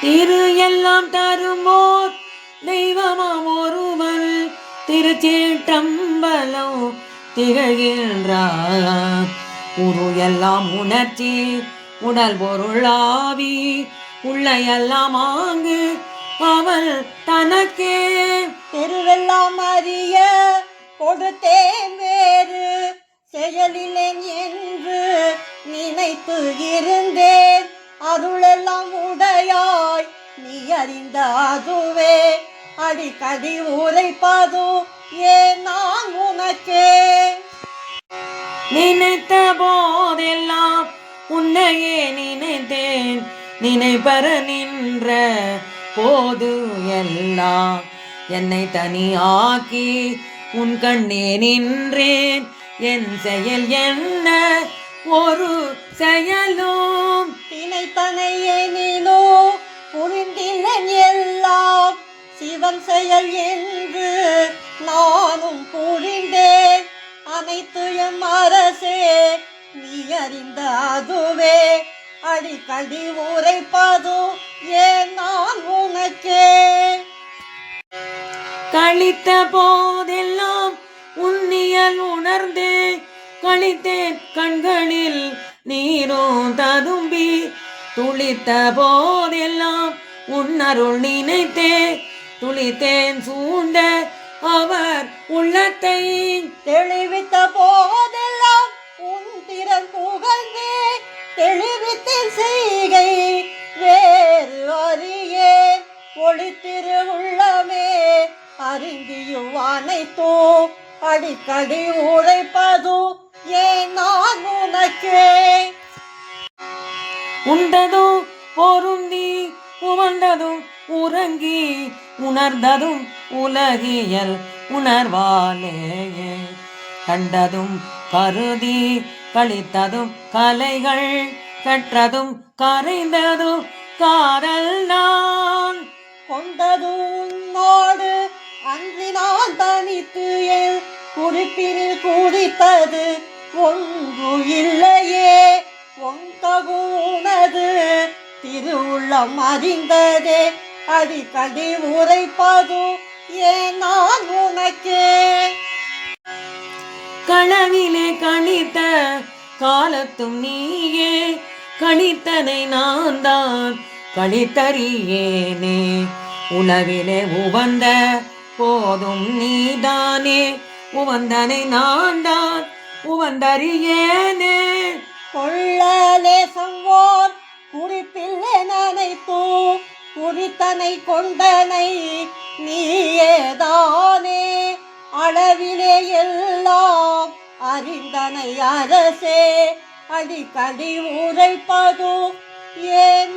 திரு எல்லாம் தருமோர் தெய்வமாம் ஒருவர். திருச்சேற்றம்பலம் திகழ்கின்றார். உரு எல்லாம் உணர்ச்சி உடல் பொருளாவி உள்ள எல்லாம் ஆங்கு அவள் தனக்கே. திருவெல்லாம் அறிய கொடுத்தேன் வேறு செயலிலேன் என்று நினைப்பு இருந்தேன். அருளெல்லாம் உடையா அறிந்த அதுவே அடிக்கடி உரைப்பது ஏன் நான் உனக்கே? நினைத்த போதெல்லாம் உன்னையே நினைத்தேன். நினைப்பற நின்ற போது எல்லாம் என்னை தனியாக்கி உன் கண்ணே நின்றேன். என் செயல் என்ன? ஒரு செயலோ சிவன் செயல் என்று நானும் புரிந்தேன். அனைத்து எம் அரசே நீ அறிந்த அதுவே. அடிக்கடி உரைப்பது ஏன் நான் உனக்கே? கழித்த போதெல்லாம் உன்னியல் உணர்ந்தே. கழித்தேன் கண்களில் நீரும் ததும்பி. துளித்த போதெல்லாம் உன்னருள் நினைத்தேன் துளித்தேன் சூண்ட அவர் உள்ளத்தை தெளிவித்த போதெல்லாம் உன் திறன் புகழ்ந்தே தெளிவித்தேன் செய்கை வேறு அறியே. ஒளித்திரு உள்ளமே அறிந்தியும் அனைத்தோ அடிக்கடி உழைப்பது ஏன் நான் உனக்கே? உண்டதும் பொருந்தி உமண்டதும் உறங்கி உணர்ந்ததும் உலகியல் உணர்வாலேயே. கண்டதும் கருதி கழித்ததும் கலைகள் கற்றதும் கரைந்ததும் காதல் நான் கொண்டதும் நாடு அன்றினால் தனித்து என் குறிப்பில் குதித்தது ஒன்று இல்லையே. ஒன்ககு உனது திருவுள்ளம் அறிந்ததே. அடிக்கடி உரைப்பது ஏன் நான் உனக்கே? களவிலே கணித்த காலத்தும் நீயே கணித்தனை நான் தான் கணித்தறியேனே. உணவிலே உவந்த போதும் நீதானே உவந்தனை நான் தான் உவந்தறியேனே. கொள்ளலே சங்கோர் குறிப்பில்லை நினைத்து உரித்தனை கொண்டனை நீயேதானே. அளவிலே எல்லாம் அறிந்தனை அரசே. அடிக்கடி உரைப்பதோ ஏன்